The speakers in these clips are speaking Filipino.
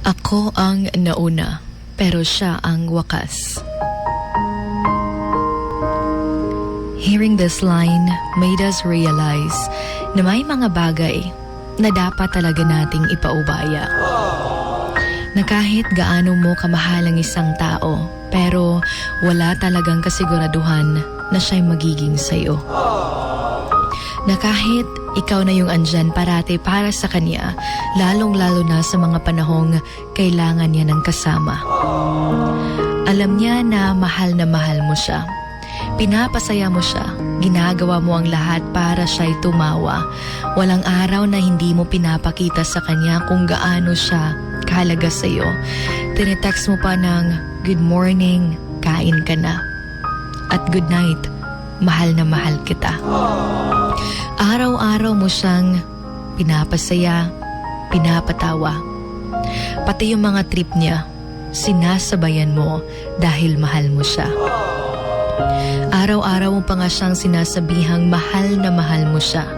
Ako ang nauna, pero siya ang wakas. Hearing this line made us realize na may mga bagay na dapat talaga nating ipaubaya. Na kahit gaano mo kamahal ang isang tao, pero wala talagang kasiguraduhan na siya'y magiging sayo. Na kahit ikaw na yung andyan parate para sa kanya, lalong-lalo na sa mga panahong kailangan niya ng kasama. Alam niya na mahal na mahal mo siya. Pinapasaya mo siya. Ginagawa mo ang lahat para siya'y tumawa. Walang araw na hindi mo pinapakita sa kanya kung gaano siya kahalaga sa'yo. Tinetext mo pa ng, Good morning, kain ka na. At good night, mahal na mahal kita. Araw-araw mo siyang pinapasaya, pinapatawa. Pati yung mga trip niya, sinasabayan mo dahil mahal mo siya. Araw-araw mo pa nga siyang sinasabihang mahal na mahal mo siya.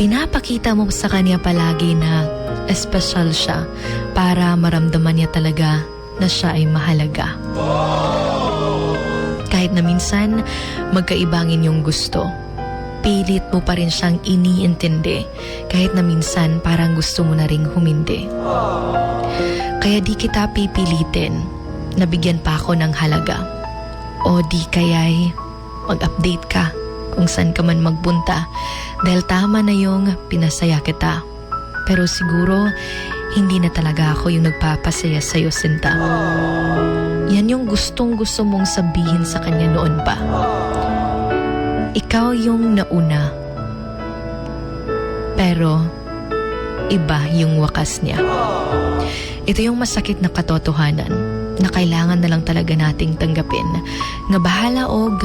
Pinapakita mo sa kanya palagi na espesyal siya para maramdaman niya talaga na siya ay mahalaga. Kahit na minsan magkaibang inyong gusto, pilit mo pa rin siyang iniintindi kahit na minsan parang gusto mo na ring humindi. Kaya di kita pipilitin na bigyan pa ako ng halaga. O di kaya'y mag-update ka kung saan ka man magpunta dahil tama na yung pinasaya kita. Pero siguro hindi na talaga ako yung nagpapasaya sa'yo, Sinta. Yan yung gustong gusto mong sabihin sa kanya noon pa. Ikaw yung nauna. Pero iba yung wakas niya. Ito yung masakit na katotohanan na kailangan na lang talaga nating tanggapin. Nga bahala og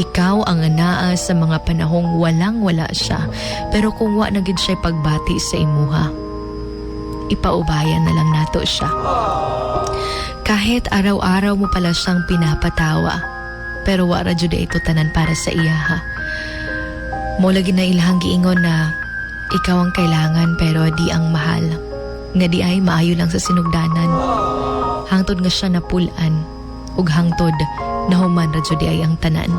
ikaw ang anaa sa mga panahong walang-wala siya. Pero kung wa na gid siya pagbati sa imuha, ipaubayan na lang nato siya. Kahit araw-araw mo pala siyang pinapatawa, pero wara jud ito tanan para sa iya ha. Mo lagi na ilahang giingon na ikaw ang kailangan pero di ang mahal. Nga di ay maayo lang sa sinugdanan. Hangtod nga siya napulan ug hangtod na human ra jud ay ang tanan.